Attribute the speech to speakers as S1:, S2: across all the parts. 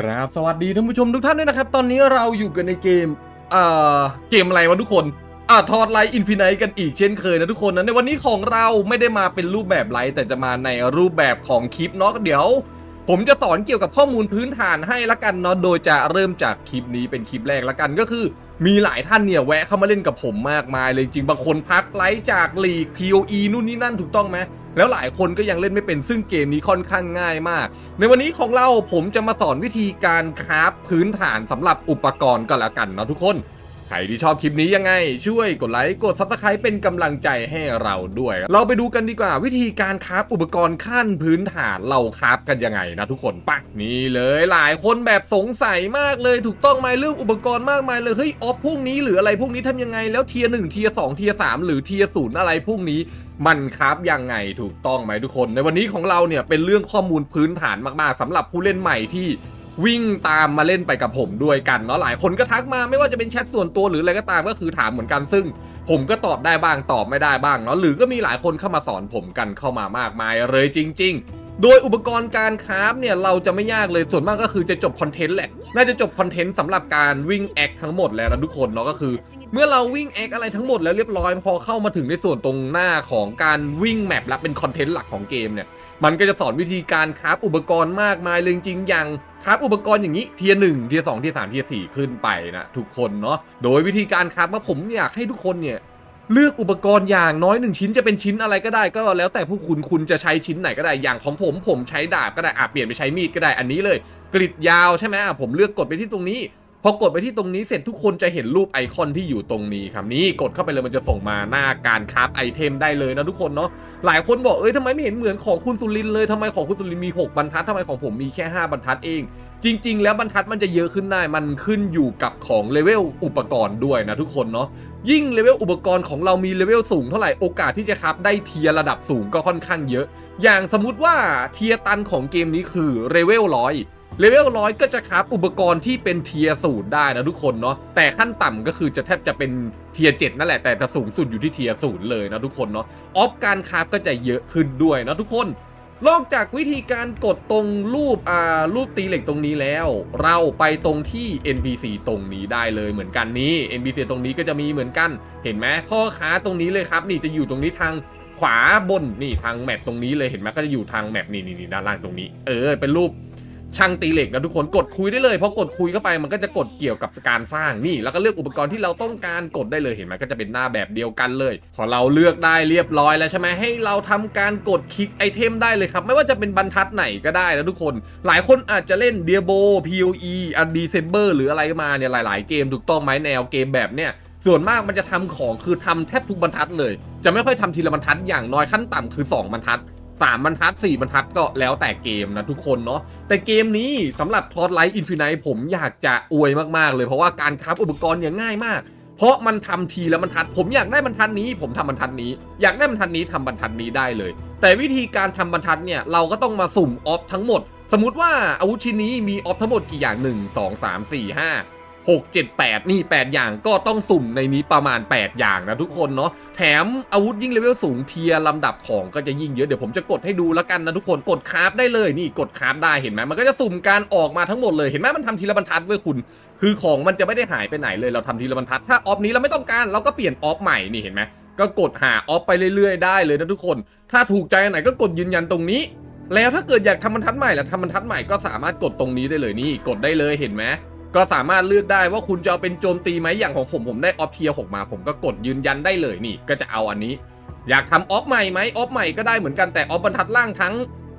S1: ครับสวัสดีท่านผู้ชมทุกท่านด้วยนะครับ ตอนนี้เราอยู่กันในเกม เอ่อ เกมอะไรวะทุกคน อ่าทอดไลท์อินฟินิตกันอีกเช่นเคยนะทุกคนนะในวันนี้ของเราไม่ได้มาเป็นรูปแบบไลท์แต่จะมาในรูปแบบของคลิปเนาะเดี๋ยว ผมจะสอนเกี่ยวกับข้อมูลพื้นฐานให้ละกันเนาะโดยจะเริ่มจากคลิปนี้เป็นคลิปแรกละกันก็คือ มีหลายท่านเนี่ยแวะเข้ามาเล่นกับผมมากมายเลยจริงบางคนพักไลท์จากลีก POE นู่นนี่นั่นถูกต้องไหม แล้วหลายคนก็ยังเล่นไม่เป็นซึ่งเกมนี้ค่อนข้างง่ายมาก ในวันนี้ของเราผมจะมาสอนวิธีการคราฟพื้นฐานสำหรับอุปกรณ์ก็แล้วกันเนาะทุกคนใครที่ชอบคลิปนี้ยังไง ช่วยกดไลค์กด subscribe เป็นกำลังใจให้เราด้วย เราไปดูกันดีกว่าวิธีการคราฟอุปกรณ์ขั้นพื้นฐานเราคราฟกันยังไงนะทุกคนปะนี่เลยหลายคนแบบสงสัยมากเลยถูกต้องไหมเรื่องอุปกรณ์มากมายเลยเฮ้ยออฟพวกนี้หรืออะไรพวกนี้ทำยังไงแล้วเทียร์หนึ่งเทียร์สองเทียร์สามหรือเทียร์ศูนย์อะไรพวกนี้ มันครับยังไงถูกต้องไหมทุกคน ในวันนี้ของเราเนี่ยเป็นเรื่องข้อมูลพื้นฐานมากๆสำหรับผู้เล่นใหม่ที่วิ่งตามมาเล่นไปกับผมด้วยกันเนาะหลายคนก็ทักมาไม่ว่าจะเป็นแชทส่วนตัวหรืออะไรก็ตามก็คือถามเหมือนกันซึ่ง ผมก็ตอบได้บ้างตอบไม่ได้บ้างเนาะหรือก็มีหลายคนเข้ามาสอนผมกันเข้ามามากมายเลยจริง ๆโดยอุปกรณ์การคราฟเนี่ยเราจะไม่ยากเลยส่วนมากก็คือจะจบคอนเทนต์แหละ น่าจะจบคอนเทนต์สำหรับการวิ่งแอคทั้งหมดแล้วนะทุกคนเนาะก็คือ เมื่อเราวิ่งแอคอะไรทั้งหมดแล้วเรียบร้อยพอเข้ามาถึงในส่วนตรงหน้าของการวิ่งแมปและเป็นคอนเทนต์หลักของเกมเนี่ยมันก็จะสอนวิธีการคราฟอุปกรณ์มากมายเลยจริงๆอย่างคราฟอุปกรณ์อย่างนี้เทียร์หนึ่งเทียร์สองเทียร์สามเทียร์สี่ขึ้นไปนะทุกคนเนาะโดยวิธีการคราฟว่าผมอยากให้ทุกคนเนี่ยเลือกอุปกรณ์อย่างน้อยหนึ่งชิ้นจะเป็นชิ้นอะไรก็ได้ก็แล้วแต่ผู้คุณคุณจะใช้ชิ้นไหนก็ได้อย่างของผมผมใช้ดาบก็ได้อะเปลี่ยนไปใช้มีดก็ได้อันนี้เลย กริดยาวใช่ไหมอะผมเลือกกดไปที่ตรงนี้ พอกดไปที่ตรงนี้เสร็จทุกคนจะเห็นรูปไอคอนที่อยู่ตรงนี้ครับนี่กดเข้าไปเลยมันจะส่งมาหน้าการคราฟไอเทมได้เลยนะทุกคนเนาะหลายคนบอกเอ้ยทำไมไม่เห็นเหมือนของคุณสุรินเลยทำไมของคุณสุรินมี 6 บรรทัดทำไมของผมมีแค่ 5 บรรทัดเอง จริง ๆ แล้วบรรทัดมันจะเยอะขึ้นได้มันขึ้นอยู่กับของเลเวลอุปกรณ์ด้วยนะทุกคนเนาะยิ่งเลเวลอุปกรณ์ของเรามีเลเวลสูงเท่าไหร่โอกาสที่จะครับได้เทียระดับสูงก็ค่อนข้างเยอะ อย่างสมมติว่าเทียตันของเกมนี้คือเลเวลร้อย เลเวลร้อยก็จะครับอุปกรณ์ที่เป็นเทียร์ศูนได้นะทุกคนเนาะแต่ขั้นต่ำก็คือจะแทบจะเป็นเทียร์เจ็ดนั่นแหละแต่จะสูงสุดอยู่ที่เทียร์ศูนย์เลยนะทุกคนเนาะออฟการคราฟก็จะเยอะขึ้นด้วยนะทุกคนนอกจากวิธีการกดตรงรูปอ่ารูปตีเหล็กตรงนี้แล้ว เราไปตรงที่ NPC ตรงนี้ได้เลยเหมือนกันนี้ NPC ตรงนี้ก็จะมีเหมือนกัน เห็นไหมพ่อค้าตรงนี้เลยครับ นี่จะอยู่ตรงนี้ทางขวาบนนี่ทางแมปตรงนี้เลยเห็นไหมก็จะอยู่ทางแมปนี่นี่นี่ด้านล่างตรงนี้ เออเป็นรูป ช่างตีเหล็กนะทุกคนกดคุยได้เลยพอกดคุยเข้าไปมันก็จะกดเกี่ยวกับการสร้างนี่ แล้วก็เลือกอุปกรณ์ที่เราต้องการกดได้เลยเห็นไหมก็จะเป็นหน้าแบบเดียวกันเลย พอเราเลือกได้เรียบร้อยแล้วใช่ไหมให้เราทำการกดคลิกไอเทมได้เลยครับ ไม่ว่าจะเป็นบรรทัดไหนก็ได้นะทุกคน หลายคนอาจจะเล่นเดียโบ POE อันดีเซเบอร์หรืออะไรมาเนี่ยหลาย ๆ เกมถูกต้องไหมแนวเกมแบบเนี้ยส่วนมากมันจะทำของคือทำแทบทุกบรรทัดเลย จะไม่ค่อยทำทีละบรรทัดอย่างน้อยขั้นต่ำคือ 2 บรรทัด สามบรรทัดสี่บรรทัดก็แล้วแต่เกมนะทุกคนเนาะแต่เกมนี้สำหรับทอ d ไลท์อินฟินิตผมอยากจะอวยมากๆ เลยเพราะว่าการคราฟอุปกรณ์เนี่ยง่ายมาก เพราะมันทำทีละบรรทัด ผมอยากได้บรรทัดนี้ ผมทำบรรทัดนี้ อยากได้บรรทัดนี้ทำบรรทัดนี้ได้เลย แต่วิธีการทำบรรทัดเนี่ยเราก็ต้องมาสุ่มออฟทั้งหมด สมมติว่าอาวุธชิ้นนี้มีออฟทั้งหมดกี่อย่าง 1 2 3 4 5 6 7 8 นี่ 8 อย่างก็ต้องสุ่มในนี้ประมาณ 8 อย่างนะทุกคนเนาะแถมอาวุธยิ่งเลเวลสูงเทียร์ลำดับของก็จะยิ่งเยอะ เดี๋ยวผมจะกดให้ดูแล้วกันนะทุกคนกดคราฟได้เลยนี่กดคราฟได้เห็นไหมมันก็จะสุ่มการออกมาทั้งหมดเลยเห็นไหมมันทำทีละบรรทัดเว้ยคุณ คือของมันจะไม่ได้หายไปไหนเลยเราทำทีละบรรทัด ถ้าออฟนี้เราไม่ต้องการเราก็เปลี่ยนออฟใหม่นี่เห็นไหมก็กดหาออฟไปเรื่อยๆได้เลยนะทุกคน ถ้าถูกใจอันไหนก็กดยืนยันตรงนี้ แล้วถ้าเกิดอยากทำบรรทัดใหม่ล้วทำบรรทัดใหม่ก็สามารถกดตรงนี้ได้เลยนี่กดได้เลยเห็นไหม ก็สามารถเลือกได้ว่าคุณจะเอาเป็นโจมตีไหมอย่างของผมผมได้ออฟเทียหกมา ผมก็กดยืนยันได้เลยนี่ ก็จะเอาอันนี้ อยากทำออฟใหม่ไหมออฟใหม่ก็ได้เหมือนกันแต่ออฟบรรทัดล่างทั้ง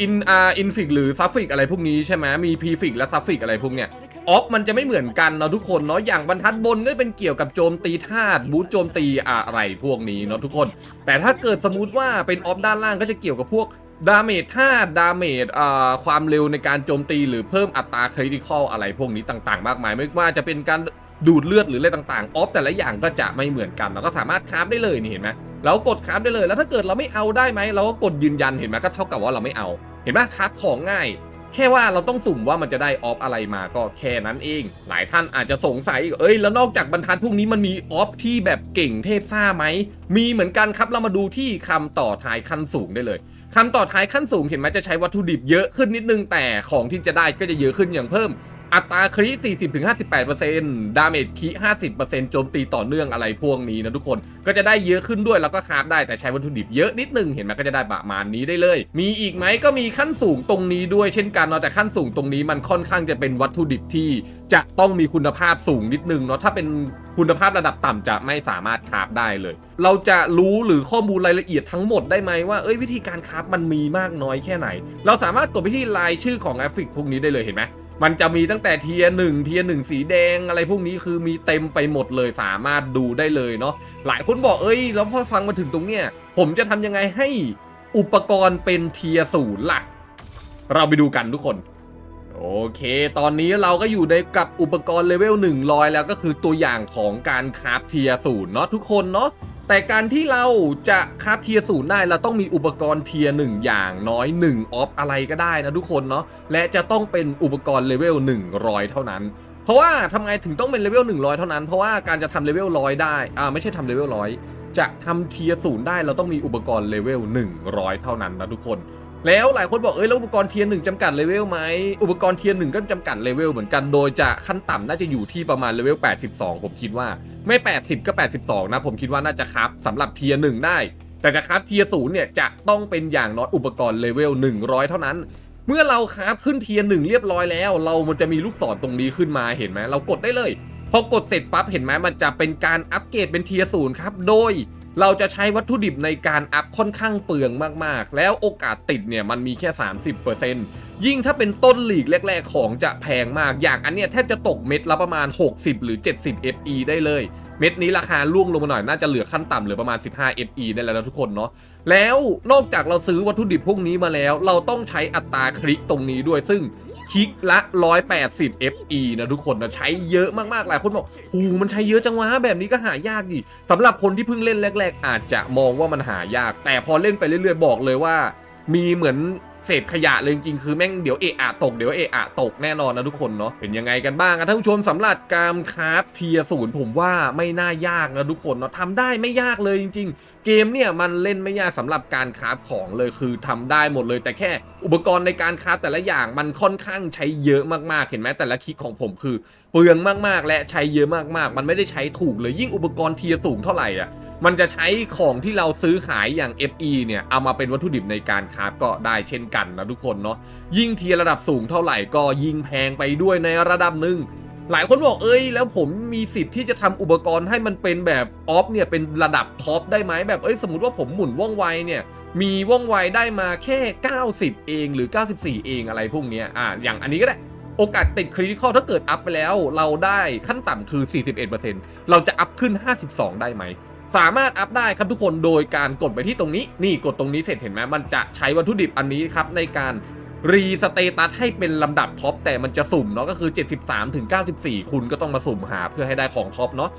S1: อินอาอินฟิกหรือซัฟฟิกอะไรพวกนี้ใช่ไหมมีพีฟิกและซัฟฟิกอะไรพวกเนี้ยออฟมันจะไม่เหมือนกันเนาะทุกคนเนาะอย่างบรรทัดบนก็เป็นเกี่ยวกับโจมตีธาตุบูทโจมตีอะไรพวกนี้เนาะทุกคน แต่ถ้าเกิดสมมติว่าเป็นออฟด้านล่างก็จะเกี่ยวกับพวก ดาเมจธาตุดาเมจความเร็วในการโจมตี หรือเพิ่มอัตราคริติคอลอะไรพวกนี้ต่างๆ มากมาย ไม่ว่าจะเป็นการดูดเลือดหรืออะไรต่างๆ ออฟแต่ละอย่างก็จะไม่เหมือนกัน เราก็สามารถคราฟได้เลยนี่เห็นไหมเรากดคราฟได้เลย แล้วถ้าเกิดเราไม่เอาได้ไหมเราก็กดยืนยันเห็นไหมก็เท่ากับว่าเราไม่เอา เห็นไหมคราฟของง่าย แค่ว่าเราต้องสุ่มว่ามันจะได้ออฟอะไรมาก็แค่นั้นเอง หลายท่านอาจจะสงสัยเอ้ยแล้วนอกจากบรรทัดพวกนี้มันมีออฟที่แบบเก่งเทพซ่าไหมมีเหมือนกันครับเรามาดูที่คำต่อท้ายขั้นสูงได้เลย คำต่อท้ายขั้นสูงเห็นไหมจะใช้วัตถุดิบเยอะขึ้นนิดนึงแต่ของที่จะได้ก็จะเยอะขึ้นอย่างเพิ่ม อัตราคริ40-58%ดาเมจคิ50%โจมตีต่อเนื่องอะไรพวกนี้นะทุกคน ก็จะได้เยอะขึ้นด้วยแล้วก็คราฟได้แต่ใช้วัตถุดิบเยอะนิดนึงเห็นไหมก็จะได้ประมาณนี้ได้เลย มีอีกไหมก็มีขั้นสูงตรงนี้ด้วยเช่นกันเนาะแต่ขั้นสูงตรงนี้มันค่อนข้างจะเป็นวัตถุดิบที่จะต้องมีคุณภาพสูงนิดนึงเนาะถ้าเป็นคุณภาพระดับต่ำจะไม่สามารถคาฟได้เลย เราจะรู้หรือข้อมูลรายละเอียดทั้งหมดได้ไหมว่า เอ้ยวิธีการคาฟมันมีมากน้อยแค่ไหน เราสามารถกดไปที่รายชื่อของกราฟิกพวกนี้ได้เลยเห็นไหม มันจะมีตั้งแต่เทียหนึ่งเทียหนึ่งสีแดงอะไรพวกนี้คือมีเต็มไปหมดเลยสามารถดูได้เลยเนาะหลายคนบอกเอ้ยแล้วพอฟังมาถึงตรงเนี้ยผมจะทำยังไงให้อุปกรณ์เป็นเทียศูนย์ล่ะ เราไปดูกันทุกคน โอเค ตอนนี้เราก็อยู่ในกับอุปกรณ์เลเวล100 แล้วก็คือตัวอย่างของการคราฟเทียศูนย์เนาะทุกคนเนาะ แต่การที่เราจะคราฟเทียศูนย์ได้เราต้องมีอุปกรณ์เทียหนึ่งอย่างน้อย1ออฟอะไรก็ได้นะทุกคนเนาะและจะต้องเป็นอุปกรณ์เลเวล100 เท่านั้น เพราะว่าทำไงถึงต้องเป็นเลเวล100 เท่านั้น เพราะว่าการจะทำเลเวลร้อยได้อ่าไม่ใช่ทำเลเวลร้อยจะทำเทียศูนย์ได้เราต้องมีอุปกรณ์เลเวล100 เท่านั้นนะทุกคน แล้วหลายคนบอกเอ้ยแล้วอุปกรณ์เทียร์หนึ่งจำกัดเลเวลไหมอุปกรณ์เทียร์หนึ่งก็จำกัดเลเวลเหมือนกันโดยจะขั้นต่ำน่าจะอยู่ที่ประมาณเลเวล 82 ผมคิดว่าไม่ 80 ก็ 82 นะผมคิดว่าน่าจะครับสำหรับเทียร์หนึ่งได้ แต่จะครับเทียร์ศูนย์เนี่ยจะต้องเป็นอย่างน้อยอุปกรณ์เลเวล 100 เท่านั้น เมื่อเราคราฟขึ้นเทียร์หนึ่งเรียบร้อยแล้ว เรามันจะมีลูกศรตรงนี้ขึ้นมาเห็นไหมเรากดได้เลยพอกดเสร็จปั๊บเห็นไหมมันจะเป็นการอัปเกรดเป็นเทียร์ศูนย์ครับโดย เราจะใช้วัตถุดิบในการอัพค่อนข้างเปลืองมากๆ แล้วโอกาสติดเนี่ยมันมีแค่ 30%ยิ่งถ้าเป็นต้นหลีกแรก ๆ ของจะแพงมาก อย่างอันเนี้ยแทบจะตกเม็ดละประมาณ 60 หรือ 70 FE ได้เลย เม็ดนี้ราคาล่วงลงมาหน่อย น่าจะเหลือขั้นต่ำเหลือประมาณ 15 FE ได้แล้วนะทุกคนเนาะ แล้วนอกจากเราซื้อวัตถุดิบพวกนี้มาแล้ว เราต้องใช้อัตราคลิกตรงนี้ด้วยซึ่ง คลิกละ 180 FE นะทุกคนนะใช้เยอะมากๆ หลายคนบอกโอ้มันใช้เยอะจังวะแบบนี้ก็หายากดิสำหรับคนที่เพิ่งเล่นแรก ๆ อาจจะมองว่ามันหายาก แต่พอเล่นไปเรื่อยๆ บอกเลยว่า มีเหมือน เศษขยะเลยจริงๆคือแม่งเดี๋ยวเอะอะตกเดี๋ยวเอะอะตกแน่นอนนะทุกคนเนาะเป็นยังไงกันบ้างอะท่านผู้ชมสำหรับการคราฟเทียศูนย์ผมว่าไม่น่ายากนะทุกคนเนาะทำได้ไม่ยากเลยจริง ๆ เกมเนี่ยมันเล่นไม่ยากสำหรับการคราฟของเลยคือทำได้หมดเลย แต่แค่อุปกรณ์ในการคราฟแต่ละอย่างมันค่อนข้างใช้เยอะมากๆเห็นไหมแต่ละคลิกของผมคือเปลืองมากๆ และใช้เยอะมากๆ มันไม่ได้ใช้ถูกเลยยิ่งอุปกรณ์เทียสูงเท่าไหร่อะ มันจะใช้ของที่เราซื้อขายอย่าง FE เนี่ย เอามาเป็นวัตถุดิบในการคราฟก็ได้เช่นกันนะทุกคนเนาะยิ่งเทียระดับสูงเท่าไหร่ก็ยิ่งแพงไปด้วยในระดับหนึ่งหลายคนบอกเอ้ยแล้วผมมีสิทธิ์ที่จะทำอุปกรณ์ให้มันเป็นแบบออฟเนี่ยเป็นระดับท็อปได้ไหมแบบเอ้ยสมมติว่าผมหมุนว่องไวเนี่ยมีว่องไวได้มาแค่ 90 เองหรือ 94 เองอะไรพวกนี้อ่าอย่างอันนี้ก็ได้โอกาสติดคริติคอลถ้าเกิดอัพไปแล้ว เราได้ขั้นต่ำคือ 41%เราจะอัพขึ้น 52 ได้ไหม สามารถอัพได้ครับทุกคนโดยการกดไปที่ตรงนี้ นี่กดตรงนี้เสร็จเห็นไหมมันจะใช้วัตถุดิบอันนี้ครับในการรีสเตตัสให้เป็นลำดับท็อปแต่มันจะสุ่มเนาะก็คือ 73ถึง94 คุณก็ต้องมาสุ่มหาเพื่อให้ได้ของท็อปเนาะ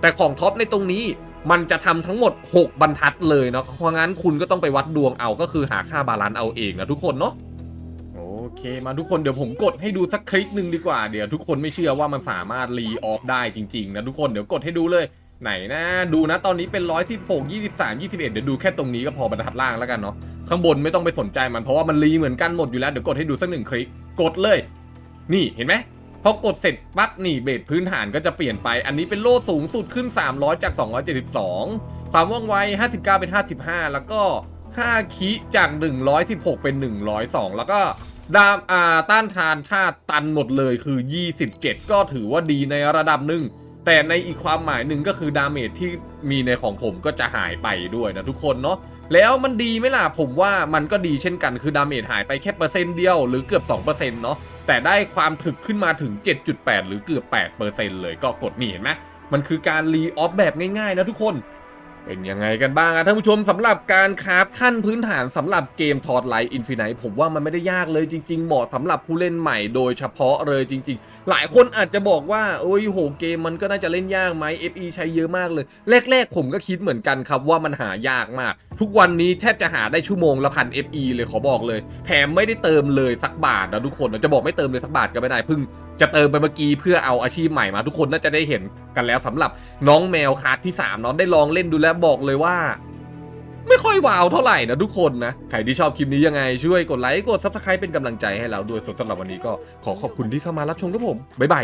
S1: แต่ของท็อปในตรงนี้มันจะทำทั้งหมด 6 บรรทัดเลยเนาะเพราะงั้นคุณก็ต้องไปวัดดวงเอาก็คือหาค่าบาลานซ์เอาเองนะทุกคนเนาะโอเคมาทุกคนเดี๋ยวผมกดให้ดูสักคลิกหนึ่งดีกว่าเดี๋ยวทุกคนไม่เชื่อว่ามันสามารถรีออฟได้จริงๆนะทุกคนเดี๋ยวกดให้ดูเลย ไหนนะดูนะตอนนี้เป็น116 23 21เอ็ดเดี๋ยวดูแค่ตรงนี้ก็พอบรรทัดล่างแล้วกันเนาะข้างบนไม่ต้องไปสนใจมันเพราะว่ามันรีเหมือนกันหมดอยู่แล้วเดี๋ยวกดให้ดูสักหนึ่งคลิกกดเลย นี่เห็นไหมพอกดเสร็จปั๊บนี่เบสพื้นฐานก็จะเปลี่ยนไป อันนี้เป็นโล่สูงสุดขึ้น 300 จาก 272 ความว่องไว 59 เป็น 55 แล้วก็ค่าคิจาก 116 เป็น 102 แล้วก็ดามอ่าต้านทานธาตุตันหมดเลยคือ 27 ก็ถือว่าดีในระดับหนึ่ง แต่ในอีกความหมายหนึ่งก็คือดาเมจที่มีในของผมก็จะหายไปด้วยนะทุกคนเนาะแล้วมันดีไหมล่ะผมว่ามันก็ดีเช่นกันคือดาเมจหายไปแค่เปอร์เซ็นต์เดียวหรือเกือบ2%เนาะแต่ได้ความถึกขึ้นมาถึง 7.8 หรือเกือบ 8%เลยก็กดนี่เห็นไหมมันคือการรีออฟแบบง่ายๆนะทุกคน เป็นยังไงกันบ้างท่านผู้ชมสำหรับการคราฟขั้นพื้นฐานสำหรับเกมทอดไลท์อินฟินิตผมว่ามันไม่ได้ยากเลยจริง ๆ เหมาะสำหรับผู้เล่นใหม่โดยเฉพาะเลยจริง ๆ หลายคนอาจจะบอกว่าโอ้ยโหเกมมันก็น่าจะเล่นยากไหม FE ใช้เยอะมากเลย แรก ๆ ผมก็คิดเหมือนกันครับว่ามันหายากมาก ทุกวันนี้แทบจะหาได้ชั่วโมงละพัน FE เลยขอบอกเลยแถมไม่ได้เติมเลยสักบาทนะทุกคนจะบอกไม่เติมเลยสักบาทก็ไม่ได้พิ่งจะเติมไปเมื่อกี้เพื่อเอาอาชีพใหม่มา ทุกคนน่าจะได้เห็นกันแล้วสำหรับน้องแมวคาร์ดที่3เนาะได้ลองเล่นดูแล้วบอกเลยว่า ไม่ค่อยว้าวเท่าไหร่นะทุกคนนะใครที่ชอบคลิปนี้ยังไงช่วยกดไลค์กดซับสไครป์เป็นกำลังใจให้เราด้วยส่วนสำหรับวันนี้ก็ขอขอบคุณที่เข้ามารับชมครับผมบ๊ายบาย